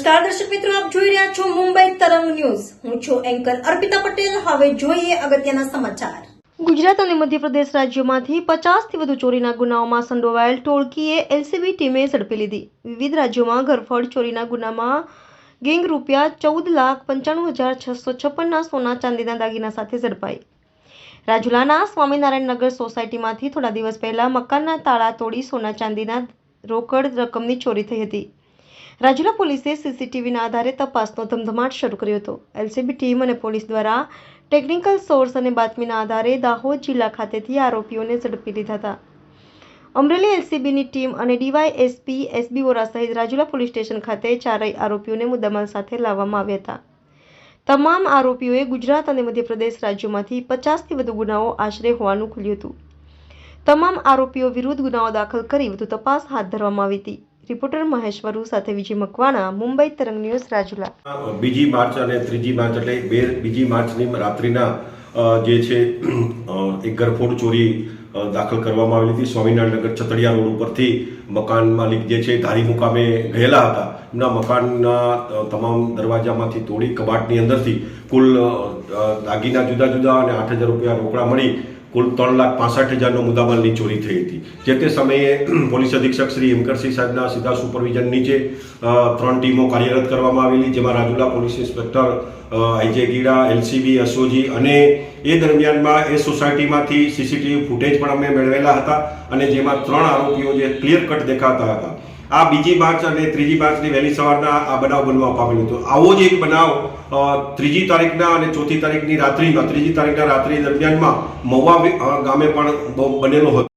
નમસ્કાર, દર્શક મિત્રો, આપ જોઈ રહ્યા છો મુંબઈ તરંગ ન્યૂઝ. હું છું એન્કર અર્પિતા પટેલ. હવે જોઈએ અગત્યના સમાચાર. ગુજરાત અને મધ્યપ્રદેશ રાજ્યોમાંથી પચાસથી વધુ ચોરીના ગુનાઓમાં સંડોવાયેલ ટોળકીએ એલસીબી ટીમે ઝડપી લીધી. વિવિધ રાજ્યોમાં ઘરફોડ ચોરીના ગુનામાં ગેંગ રૂપિયા ચૌદ લાખ પંચાણું હજાર છસો છપ્પનના સોના ચાંદીના દાગીના સાથે ઝડપાઈ. રાજુલાના સ્વામિનારાયણ નગર સોસાયટીમાંથી થોડા દિવસ પહેલા મકાનના તાળા તોડી સોના ચાંદીના રોકડ રકમની ચોરી થઈ હતી. રાજુલા પોલીસે સીસીટીવીના આધારે તપાસનો ધમધમાટ શરૂ કર્યો હતો. એલસીબી ટીમ અને પોલીસ દ્વારા ટેકનિકલ સોર્સ અને બાતમીના આધારે દાહોદ જિલ્લા ખાતેથી આરોપીઓને ઝડપી લીધા હતા. અમરેલી એલસીબીની ટીમ અને D Y S P S B Vora સહિત રાજુલા પોલીસ સ્ટેશન ખાતે ચારેય આરોપીઓને મુદ્દામાલ સાથે લાવવામાં આવ્યા હતા. તમામ આરોપીઓએ ગુજરાત અને મધ્યપ્રદેશ રાજ્યોમાંથી પચાસથી વધુ ગુનાઓ આશરે હોવાનું ખુલ્યું હતું. તમામ આરોપીઓ વિરુદ્ધ ગુનાઓ દાખલ કરી વધુ તપાસ હાથ ધરવામાં આવી હતી. રિપોર્ટર મહેશ સાથે વિજય મકવાણા, મુંબઈ તરંગ ન્યૂઝ, રાજુલા. બીજી માર્ચ અને ત્રીજી માર્ચ એટલે બે, બીજી માર્ચની રાત્રિના જે છે એક ગરફોડ ચોરી દાખલ કરવામાં આવેલી હતી. સ્વામિનારાયણનગર ચતડિયા રોડ ઉપરથી મકાન માલિક જે છે, ધારી મુકામે ગયેલા હતા. એમના મકાનના તમામ દરવાજામાંથી તોડી કબાટની અંદરથી કુલ દાગીના જુદા જુદા અને આઠ હજાર રૂપિયા રોકડા મળી. કુલ ત્રણ લાખ પાસઠ હજારનો મુદ્દામાલની ચોરી થઈ હતી. જે તે સમયે પોલીસ અધિક્ષક શ્રી હેમકરસિંહ સાહેબના સીધા સુપરવિઝન નીચે ત્રણ ટીમો કાર્યરત કરવામાં આવેલી, જેમાં Rajula police inspector IJ Gida LCB અશોજી અને એ દરમિયાનમાં એ સોસાયટીમાંથી સીસીટીવી ફૂટેજ પણ અમે મેળવેલા હતા અને જેમાં ત્રણ આરોપીઓ જે ક્લિયર કટ દેખાતા હતા. આ બીજી માર્ચ અને ત્રીજી માર્ચની વહેલી સવારના આ બનાવ બનવા પામેલો હતો. આવો જ એક બનાવ ત્રીજી તારીખના અને ચોથી તારીખની રાત્રિમાં, ત્રીજી તારીખના રાત્રિ દરમિયાનમાં મહુવા ગામે પણ બનેલો હતો.